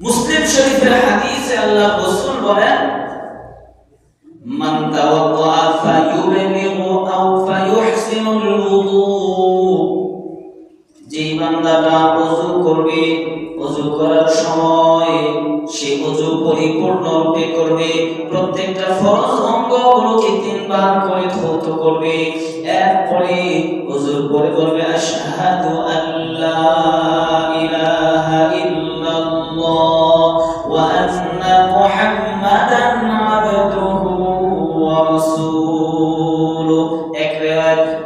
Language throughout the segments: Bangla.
মুসলিম শরীফের হাদিসে আল্লাহ রাসূল বলেন, মান তাওয়াদ্দা ফায়ুবলিগু আও ফায়ুহসিনুল ওযু যে বান্দাটা ওযু করবে ওযু করার সময় সে ওযু পরিপূর্ণরূপে করবে, প্রত্যেকটা ফরজ অঙ্গগুলোকে তিনবার করে ধৌত করবে, এরপরে ওযুর পরে বলবে, আশহাদু আল্লা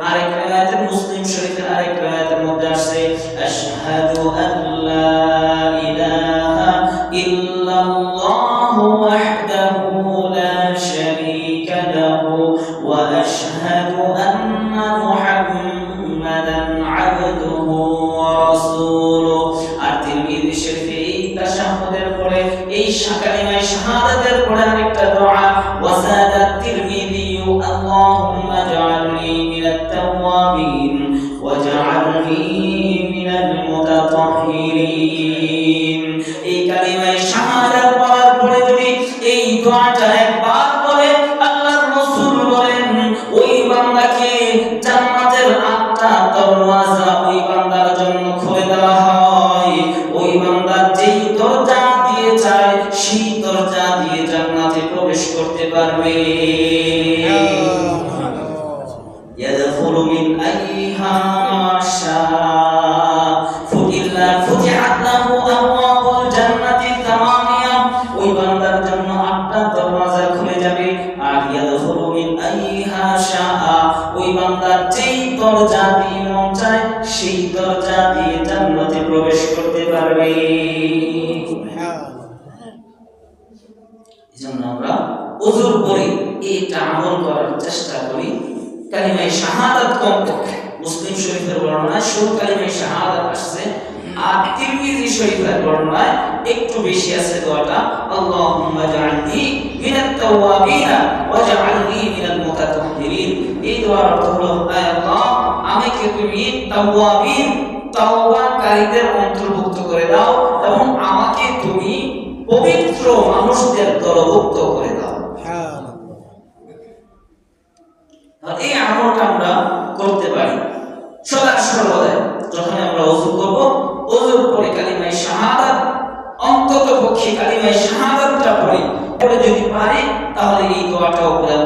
আরেক রিওয়ায়াতে মুসলিম শরীফের আরেক রিওয়ায়াতের মধ্যে আসছে আশহাদু আল্লা ইলাহা ইল্লাল্লাহ ওয়াহদাহু লা শারীকা লাহু ওয়া আশহাদু আন্না মুহাম্মাদান আবদুহু ওয়া রাসূলুহু আর তিরমিজি শরীফে এই তাশাহুদের পরে, এই কালিমায়ে শাহাদাতের পরে আরেকটা দোয়া ওয়াসাদা তিরমিজি আল্লাহুম্মা জাআলনি তাওয়াবিন ওয়াজআলনি মিনাল মুতাতাহহিরিন এই কালিমায়ে শাহাদাত পড়ার ওই বান্দাকে জান্নাতের দরজা দিয়ে চায় সেই দরজা দিয়ে জান্নাতে প্রবেশ করতে পারবে। يدخل من أيها شاء فإلا فتحت له أبواب الجنة الثمانية ওই বান্দার জন্য আটটা দরওয়াজা খুলে যাবে আর ইয়াদখুলু মিন আইহা শাআ ওই বান্দার যেই দরজা দিয়ে মন চায় সেই দরজা দিয়ে জান্নাতে প্রবেশ করতে পারবে এজন্য আমরা ওযুর পরে এটা আমল করার চেষ্টা করি কালিমায়ে শাহাদাত কম পক্ষে মুসলিম শরীফের বর্ণনায় শুরু কালিমায়ে শাহাদাত আসছে, আর তিরমিজি শরীফের বর্ণনায় একটু বেশি আছে দোয়াটা, আল্লাহুম্মা জাআলনি মিনাত তাওয়াবিনা ওয়াজআলনি মিনাল মুতাতাহহিরিন এই দোয়ার অর্থ হলো, আয় আল্লাহ, আমাকে তুমি তাওয়াবিন, তাওবাকারীদের অন্তর্ভুক্ত করে দাও এবং আমাকে তুমি পবিত্র মানুষদের দলভুক্ত করে দাও আর এই আমলটা আমরা করতে পারি। সদা বলে যখন আমরা ওযু করব, অজুর পরে কালিমায় শাহাদাত, অন্তত পক্ষে কালিমায় শাহাদাতটা পড়ি। পরে যদি পারি, তাহলে এই দোয়াটাও করে